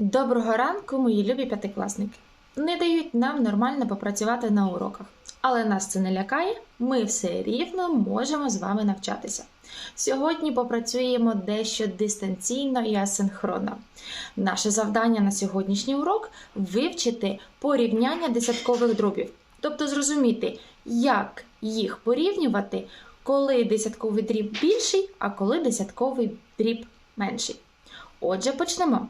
Доброго ранку, мої любі п'ятикласники. Не дають нам нормально попрацювати на уроках, але нас це не лякає, ми все рівно можемо з вами навчатися. Сьогодні попрацюємо дещо дистанційно і асинхронно. Наше завдання на сьогоднішній урок вивчити порівняння десяткових дробів, тобто зрозуміти, як їх порівнювати, коли десятковий дріб більший, а коли десятковий дріб менший. Отже, почнемо.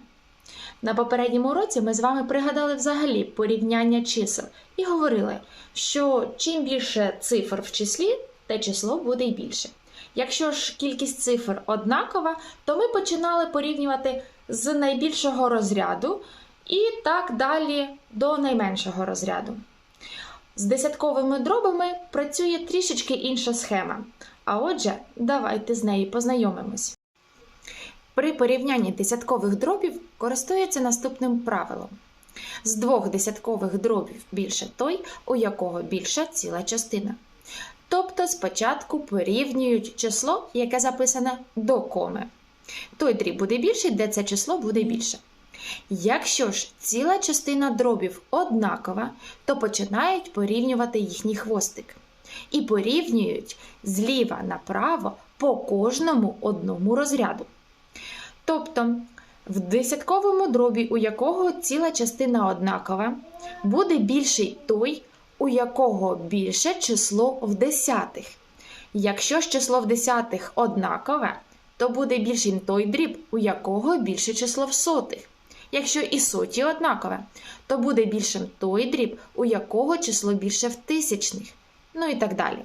На попередньому уроці ми з вами пригадали взагалі порівняння чисел і говорили, що чим більше цифр в числі, те число буде й більше. Якщо ж кількість цифр однакова, то ми починали порівнювати з найбільшого розряду і так далі до найменшого розряду. З десятковими дробами працює трішечки інша схема. А отже, давайте з нею познайомимось. При порівнянні десяткових дробів користується наступним правилом. З двох десяткових дробів більше той, у якого більша ціла частина. Тобто спочатку порівнюють число, яке записане до коми. Той дріб буде більший, де це число буде більше. Якщо ж ціла частина дробів однакова, то починають порівнювати їхній хвостик. І порівнюють зліва направо по кожному одному розряду. Тобто, в десятковому дробі, у якого ціла частина однакова, буде більший той, у якого більше число в десятих. Якщо ж число в десятих однакове, то буде більшим той дріб, у якого більше число в сотих. Якщо і соті однакове, то буде більшим той дріб, у якого число більше в тисячних. Ну і так далі.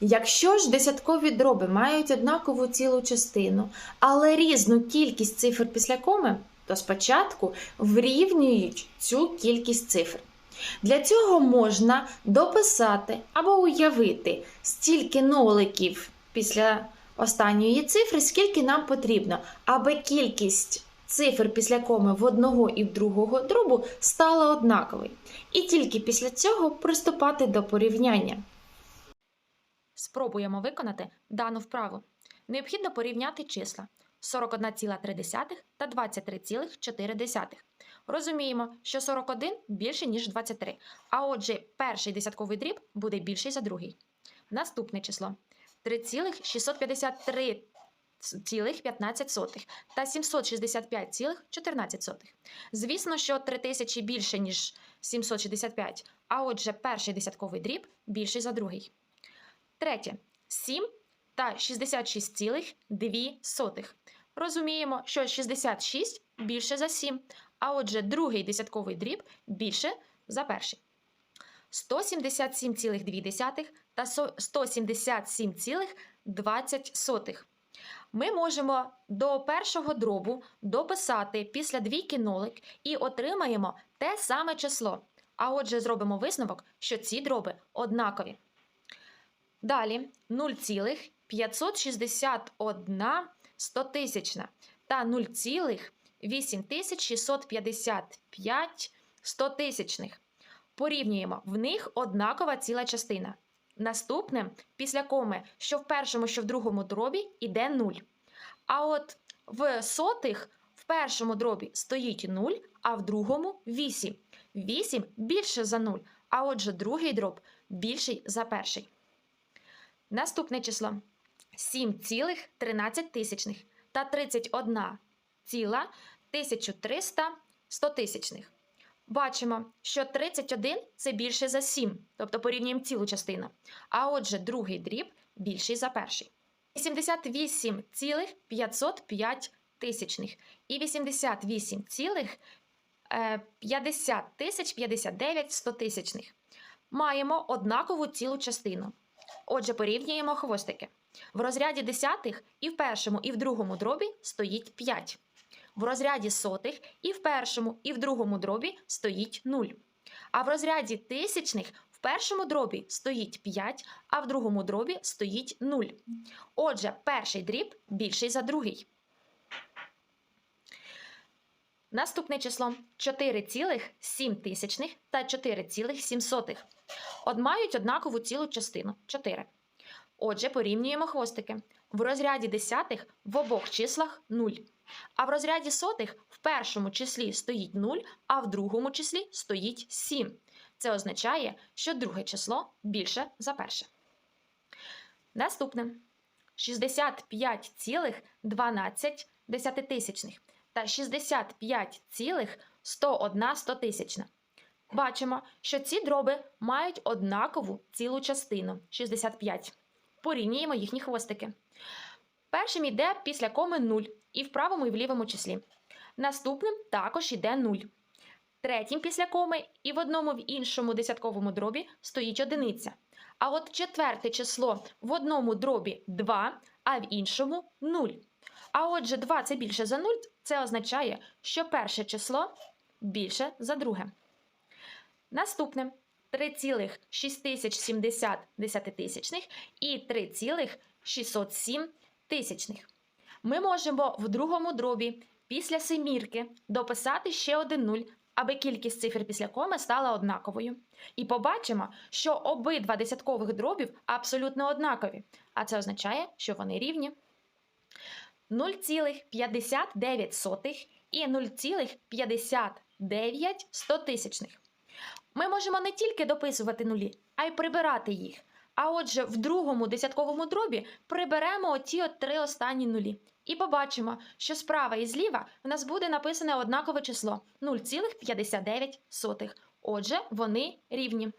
Якщо ж десяткові дроби мають однакову цілу частину, але різну кількість цифр після коми, то спочатку врівнюють цю кількість цифр. Для цього можна дописати або уявити стільки ноликів після останньої цифри, скільки нам потрібно, аби кількість цифр після коми в одного і в другого дробу стала однаковою. І тільки після цього приступати до порівняння. Спробуємо виконати дану вправу. Необхідно порівняти числа 41,3 та 23,4. Розуміємо, що 41 більше, ніж 23. А отже, перший десятковий дріб буде більший за другий. Наступне число 3,653,15 та 765,14. Звісно, що 3000 більше, ніж 765, а отже, перший десятковий дріб більший за другий. Третє 7 та 66,2. Розуміємо, що 66 більше за 7, а отже, другий десятковий дріб більше за перший. 177,2 та 177,20. Ми можемо до першого дробу дописати після двійки нолик і отримаємо те саме число. А отже, зробимо висновок, що ці дроби однакові. Далі 0,561 стотисячна та 0,8655 стотисячних. Порівнюємо, в них однакова ціла частина. Наступне, після коми, що в першому, що в другому дробі, іде 0. А от в сотих в першому дробі стоїть 0, а в другому 8. 8 більше за 0, а отже, другий дроб більший за перший. Наступне число 7,13 тисячних та 31 ціла 1300 стотисячних. Бачимо, що 31 це більше за 7, тобто порівнюємо цілу частину. А отже, другий дріб більший за перший. 88,505 тисячних і 88,50 тисяч 59 стотисячних. Маємо однакову цілу частину. Отже, порівнюємо хвостики. В розряді десятих і в першому, і в другому дробі стоїть 5. В розряді сотих і в першому, і в другому дробі стоїть 0. А в розряді тисячних в першому дробі стоїть 5, а в другому дробі стоїть 0. Отже, перший дріб більший за другий. Наступне число 4,7 тисячних та 4,7. От мають однакову цілу частину 4. Отже, порівнюємо хвостики. в розряді десятих в обох числах 0. А в розряді сотих в першому числі стоїть 0, а в другому числі стоїть 7. Це означає, що друге число більше за перше. Наступне 65,12 десятитисячних та 65,101 стотисячна. Бачимо, що ці дроби мають однакову цілу частину 65. Порівнюємо їхні хвостики. Першим йде після коми 0 і в правому і в лівому числі. Наступним також йде 0. Третім після коми і в одному в іншому десятковому дробі стоїть одиниця. А от четверте число в одному дробі 2, а в іншому 0. А отже, 2 це більше за 0, це означає, що перше число більше за друге. Наступне 3,6070 десятитисячних і 3,607 тисячних. Ми можемо в другому дробі після семірки дописати ще один нуль, аби кількість цифр після коми стала однаковою. І побачимо, що обидва десяткових дробів абсолютно однакові, а це означає, що вони рівні. 0,59 і 0,59 стотисячних. Ми можемо не тільки дописувати нулі, а й прибирати їх. А отже, в другому десятковому дробі приберемо оті от три останні нулі. І побачимо, що справа і зліва в нас буде написане однакове число 0,59. Отже, вони рівні.